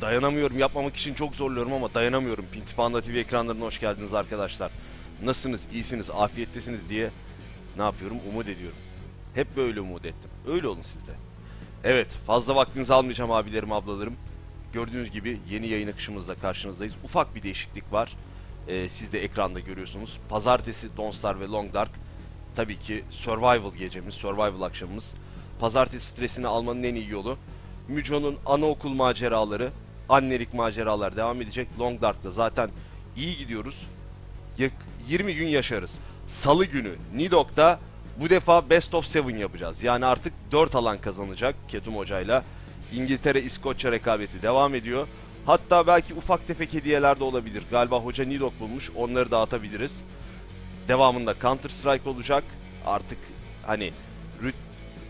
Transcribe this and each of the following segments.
dayanamıyorum yapmamak için çok zorluyorum ama dayanamıyorum. Pinti Panda TV ekranlarına hoş geldiniz arkadaşlar. Nasılsınız, iyisiniz, afiyettesiniz diye ne yapıyorum? Umut ediyorum. Hep böyle umut ettim. Öyle olun siz de. Evet, fazla vaktinizi almayacağım abilerim, ablalarım. Gördüğünüz gibi yeni yayın akışımızla karşınızdayız. Ufak bir değişiklik var. Ee, siz de ekranda görüyorsunuz. Pazartesi Don't Star ve Long Dark. Tabii ki Survival gecemiz, Survival akşamımız. Pazartesi stresini almanın en iyi yolu. Müco'nun anaokul maceraları, annelik maceralar devam edecek. Long Dark'ta zaten iyi gidiyoruz. Yak- 20 gün yaşarız. Salı günü Nidok'ta bu defa Best of 7 yapacağız. Yani artık 4 alan kazanacak Ketum Hoca'yla. İngiltere İskoçya rekabeti devam ediyor. Hatta belki ufak tefek hediyeler de olabilir. Galiba hoca Nidok bulmuş. Onları dağıtabiliriz. Devamında Counter Strike olacak. Artık hani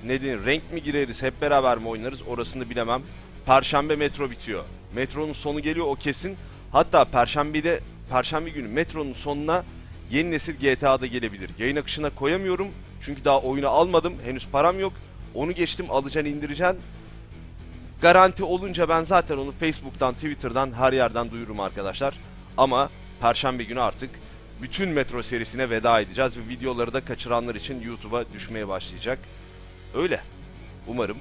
ne denir renk mi gireriz hep beraber mi oynarız orasını bilemem. Perşembe metro bitiyor. Metronun sonu geliyor o kesin. Hatta perşembede perşembe günü metronun sonuna yeni nesil GTA'da gelebilir. Yayın akışına koyamıyorum. Çünkü daha oyunu almadım. Henüz param yok. Onu geçtim alacaksın indireceksin. Garanti olunca ben zaten onu Facebook'tan, Twitter'dan her yerden duyururum arkadaşlar. Ama perşembe günü artık bütün Metro serisine veda edeceğiz ve videoları da kaçıranlar için YouTube'a düşmeye başlayacak. Öyle. Umarım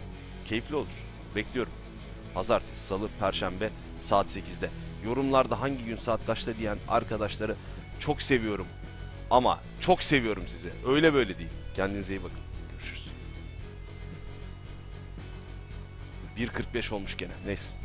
keyifli olur. Bekliyorum. Pazartesi, salı, perşembe saat 8'de. Yorumlarda hangi gün saat kaçta diyen arkadaşları çok seviyorum. Ama çok seviyorum sizi. Öyle böyle değil. Kendinize iyi bakın. Görüşürüz. 1.45 olmuş gene. Neyse.